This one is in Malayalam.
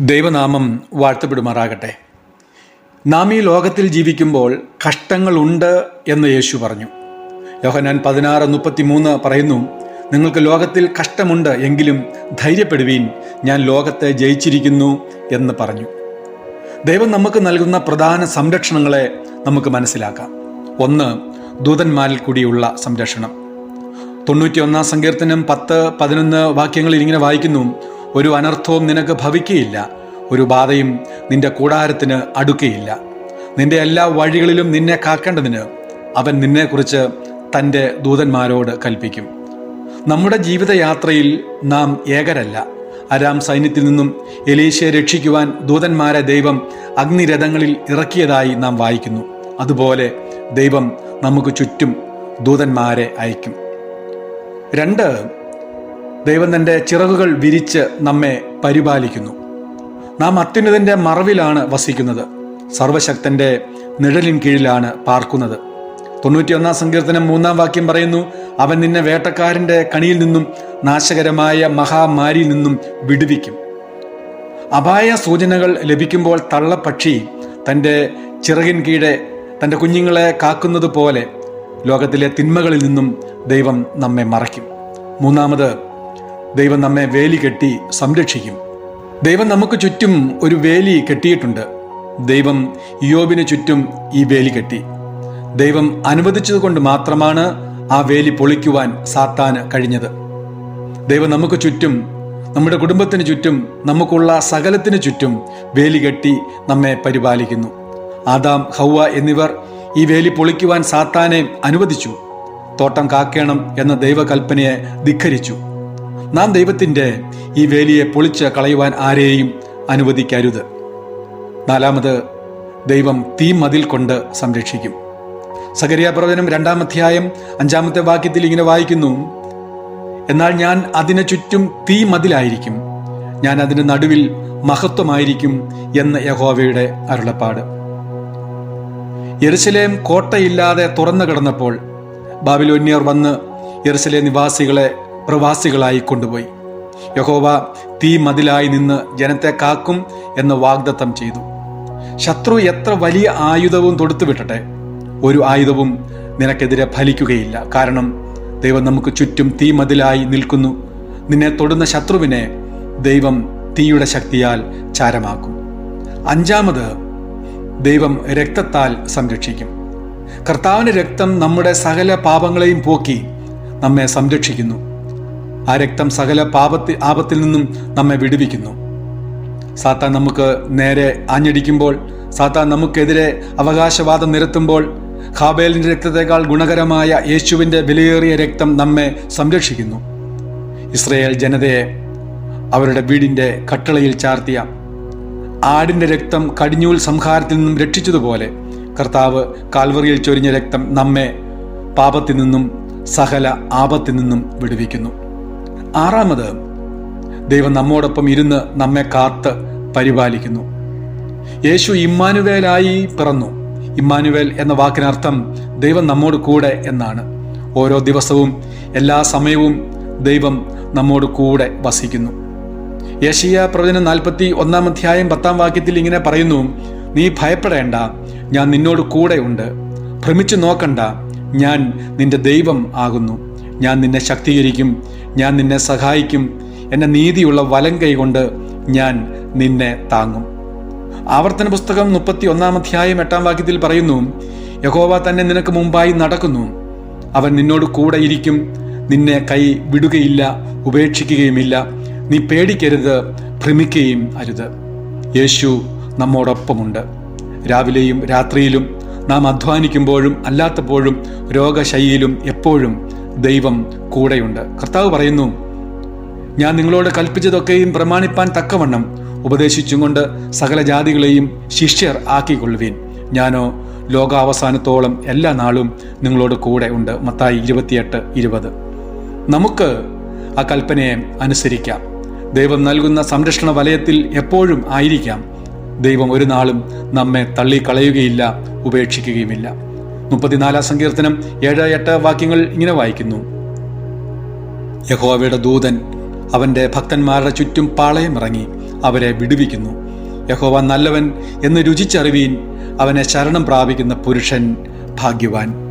ദൈവനാമം വാഴ്ത്തപ്പെടുമാറാകട്ടെ. നാം ഈ ലോകത്തിൽ ജീവിക്കുമ്പോൾ കഷ്ടങ്ങളുണ്ട് എന്ന് യേശു പറഞ്ഞു. യോഹനാൻ പതിനാറ് മുപ്പത്തി മൂന്ന് പറയുന്നു നിങ്ങൾക്ക് ലോകത്തിൽ കഷ്ടമുണ്ട് എങ്കിലും ധൈര്യപ്പെടുവീൻ ഞാൻ ലോകത്തെ ജയിച്ചിരിക്കുന്നു എന്ന് പറഞ്ഞു. ദൈവം നമുക്ക് നൽകുന്ന പ്രധാന സംരക്ഷണങ്ങളെ നമുക്ക് മനസ്സിലാക്കാം. ഒന്ന് ദൂതന്മാരിൽ കൂടിയുള്ള സംരക്ഷണം. തൊണ്ണൂറ്റി ഒന്നാം സങ്കീർത്തനം പത്ത് പതിനൊന്ന് വാക്യങ്ങളിൽ ഇങ്ങനെ വായിക്കുന്നു ഒരു അനർത്ഥവും നിനക്ക് ഭവിക്കുകയില്ല ഒരു ബാധയും നിന്റെ കൂടാരത്തിന് അടുക്കുകയില്ല നിന്റെ എല്ലാ വഴികളിലും നിന്നെ കാക്കേണ്ടതിന് അവൻ നിന്നെക്കുറിച്ച് തന്റെ ദൂതന്മാരോട് കൽപ്പിക്കും. നമ്മുടെ ജീവിതയാത്രയിൽ നാം ഏകരല്ല. അരാം സൈന്യത്തിൽ നിന്നും എലീശയെ രക്ഷിക്കുവാൻ ദൂതന്മാരെ ദൈവം അഗ്നിരഥങ്ങളിൽ ഇറക്കിയതായി നാം വായിക്കുന്നു. അതുപോലെ ദൈവം നമുക്ക് ചുറ്റും ദൂതന്മാരെ അയക്കും. രണ്ട് ദൈവം തന്റെ ചിറകുകൾ വിരിച്ച് നമ്മെ പരിപാലിക്കുന്നു. നാം അത്യുന്നതിന്റെ മറവിലാണ് വസിക്കുന്നത്. സർവശക്തന്റെ നിഴലിൻ കീഴിലാണ് പാർക്കുന്നത്. തൊണ്ണൂറ്റിയൊന്നാം സങ്കീർത്തനം മൂന്നാം വാക്യം പറയുന്നു അവൻ നിന്നെ വേട്ടക്കാരന്റെ കണിയിൽ നിന്നും നാശകരമായ മഹാമാരിയിൽ നിന്നും വിടുവിക്കും. അപായ സൂചനകൾ ലഭിക്കുമ്പോൾ തള്ളപ്പക്ഷി തന്റെ ചിറകിൻ കീഴെ തന്റെ കുഞ്ഞുങ്ങളെ കാക്കുന്നത് പോലെ ലോകത്തിലെ തിന്മകളിൽ നിന്നും ദൈവം നമ്മെ മറയ്ക്കും. മൂന്നാമത് ദൈവം നമ്മെ വേലി കെട്ടി സംരക്ഷിക്കും. ദൈവം നമുക്ക് ചുറ്റും ഒരു വേലി കെട്ടിയിട്ടുണ്ട്. ദൈവം യോബിന് ചുറ്റും ഈ വേലി കെട്ടി. ദൈവം അനുവദിച്ചതുകൊണ്ട് മാത്രമാണ് ആ വേലി പൊളിക്കുവാൻ സാത്താന് കഴിഞ്ഞത്. ദൈവം നമുക്ക് ചുറ്റും നമ്മുടെ കുടുംബത്തിന് ചുറ്റും നമുക്കുള്ള സകലത്തിന് ചുറ്റും വേലി കെട്ടി നമ്മെ പരിപാലിക്കുന്നു. ആദാം ഹൗവ എന്നിവർ ഈ വേലി പൊളിക്കുവാൻ സാത്താനെ അനുവദിച്ചു. തോട്ടം കാക്കേണം എന്ന ദൈവകൽപ്പനയെ ധിഖരിച്ചു. നാം ദൈവത്തിന്റെ ഈ വേലിയെ പൊളിച്ച് കളയുവാൻ ആരെയും അനുവദിക്കരുത്. നാലാമത് ദൈവം തീ മതിൽ കൊണ്ട് സംരക്ഷിക്കും. സകരിയാപ്രവചനം രണ്ടാം അധ്യായം അഞ്ചാമത്തെ വാക്യത്തിൽ ഇങ്ങനെ വായിക്കുന്നു എന്നാൽ ഞാൻ അതിന് ചുറ്റും തീ മതിലായിരിക്കും. ഞാൻ അതിന് നടുവിൽ മഹത്വമായിരിക്കും എന്ന് യഹോവയുടെ അരുളപ്പാട്. യെറുസലേം കോട്ടയില്ലാതെ തുറന്നു കിടന്നപ്പോൾ ബാബിലോന്യർ വന്ന് യെറുസലേം നിവാസികളെ പ്രവാസികളായി കൊണ്ടുപോയി. യഹോവ തീ മതിലായി നിന്ന് ജനത്തെ കാക്കും എന്ന് വാഗ്ദത്തം ചെയ്തു. ശത്രു എത്ര വലിയ ആയുധവും തൊടുത്തു വിട്ടട്ടെ ഒരു ആയുധവും നിനക്കെതിരെ ഫലിക്കുകയില്ല. കാരണം ദൈവം നമുക്ക് ചുറ്റും തീ മതിലായി നിൽക്കുന്നു. നിന്നെ തൊടുന്ന ശത്രുവിനെ ദൈവം തീയുടെ ശക്തിയാൽ ചാരമാക്കും. അഞ്ചാമത് ദൈവം രക്തത്താൽ സംരക്ഷിക്കും. കർത്താവിന്റെ രക്തം നമ്മുടെ സകല പാപങ്ങളെയും പോക്കി നമ്മെ സംരക്ഷിക്കുന്നു. ആ രക്തം സകല പാപത്തി ആപത്തിൽ നിന്നും നമ്മെ വിടുവിക്കുന്നു. സാത്താൻ നമുക്ക് നേരെ ആഞ്ഞടിക്കുമ്പോൾ സാത്താൻ നമുക്കെതിരെ അവകാശവാദം നിരത്തുമ്പോൾ ഹാബേലിന്റെ രക്തത്തെക്കാൾ ഗുണകരമായ യേശുവിന്റെ വിലയേറിയ രക്തം നമ്മെ സംരക്ഷിക്കുന്നു. ഇസ്രയേൽ ജനതയെ അവരുടെ വീടിന്റെ കട്ടളയിൽ ചാർത്തിയ ആടിന്റെ രക്തം കടിഞ്ഞൂൽ സംഹാരത്തിൽ നിന്നും രക്ഷിച്ചതുപോലെ കർത്താവ് കാൽവറിയിൽ ചൊരിഞ്ഞ രക്തം നമ്മെ പാപത്തിൽ നിന്നും സകല ആപത്തിൽ നിന്നും വിടുവിക്കുന്നു. ആറാമത് ദൈവം നമ്മോടൊപ്പം ഇരുന്ന് നമ്മെ കാത്ത് പരിപാലിക്കുന്നു. യേശു ഇമ്മാനുവേലായി പിറന്നു. ഇമ്മാനുവേൽ എന്ന വാക്കിനർത്ഥം ദൈവം നമ്മോട് കൂടെ എന്നാണ്. ഓരോ ദിവസവും എല്ലാ സമയവും ദൈവം നമ്മോട് കൂടെ വസിക്കുന്നു. യേശിയ പ്രവചനം നാൽപ്പത്തി ഒന്നാം അധ്യായം പത്താം വാക്യത്തിൽ ഇങ്ങനെ പറയുന്നു നീ ഭയപ്പെടേണ്ട ഞാൻ നിന്നോട് കൂടെ ഉണ്ട് ഭ്രമിച്ചു നോക്കണ്ട ഞാൻ നിന്റെ ദൈവം ആകുന്നു. ഞാൻ നിന്നെ ശക്തീകരിക്കും ഞാൻ നിന്നെ സഹായിക്കും. എന്നെ നീതിയുള്ള വലം കൈകൊണ്ട് ഞാൻ നിന്നെ താങ്ങും. ആവർത്തന പുസ്തകം മുപ്പത്തി ഒന്നാം അധ്യായം എട്ടാം വാക്യത്തിൽ പറയുന്നു യഹോവ തന്നെ നിനക്ക് മുമ്പായി നടക്കുന്നു. അവൻ നിന്നോട് കൂടെ ഇരിക്കും. നിന്നെ കൈ വിടുകയില്ല ഉപേക്ഷിക്കുകയുമില്ല. നീ പേടിക്കരുത് ഭ്രമിക്കുകയും അരുത്. യേശു നമ്മോടൊപ്പമുണ്ട്. രാവിലെയും രാത്രിയിലും നാം അധ്വാനിക്കുമ്പോഴും അല്ലാത്തപ്പോഴും രോഗശൈലിയിലും എപ്പോഴും ദൈവം കൂടെയുണ്ട്. കർത്താവ് പറയുന്നു ഞാൻ നിങ്ങളോട് കൽപ്പിച്ചതൊക്കെയും പ്രമാണിപ്പാൻ തക്കവണ്ണം ഉപദേശിച്ചും കൊണ്ട് സകല ജാതികളെയും ശിഷ്യർ ആക്കിക്കൊള്ളുവീൻ. ഞാനോ ലോകാവസാനത്തോളം എല്ലാ നാളും നിങ്ങളോട് കൂടെ ഉണ്ട്. മത്തായി ഇരുപത്തിയെട്ട് ഇരുപത്. നമുക്ക് ആ കൽപ്പനയെ അനുസരിക്കാം. ദൈവം നൽകുന്ന സംരക്ഷണ വലയത്തിൽ എപ്പോഴും ആയിരിക്കാം. ദൈവം ഒരു നാളും നമ്മെ തള്ളിക്കളയുകയില്ല ഉപേക്ഷിക്കുകയുമില്ല. മുപ്പത്തിനാലാം സങ്കീർത്തനം ഏഴ് എട്ട് വാക്യങ്ങൾ ഇങ്ങനെ വായിക്കുന്നു. യഹോവയുടെ ദൂതൻ അവന്റെ ഭക്തന്മാരുടെ ചുറ്റും പാളയമിറങ്ങി അവരെ വിടുവിക്കുന്നു. യഹോവ നല്ലവൻ എന്ന് രുചിച്ചറിവീൻ അവനെ ശരണം പ്രാപിക്കുന്ന പുരുഷൻ ഭാഗ്യവാൻ.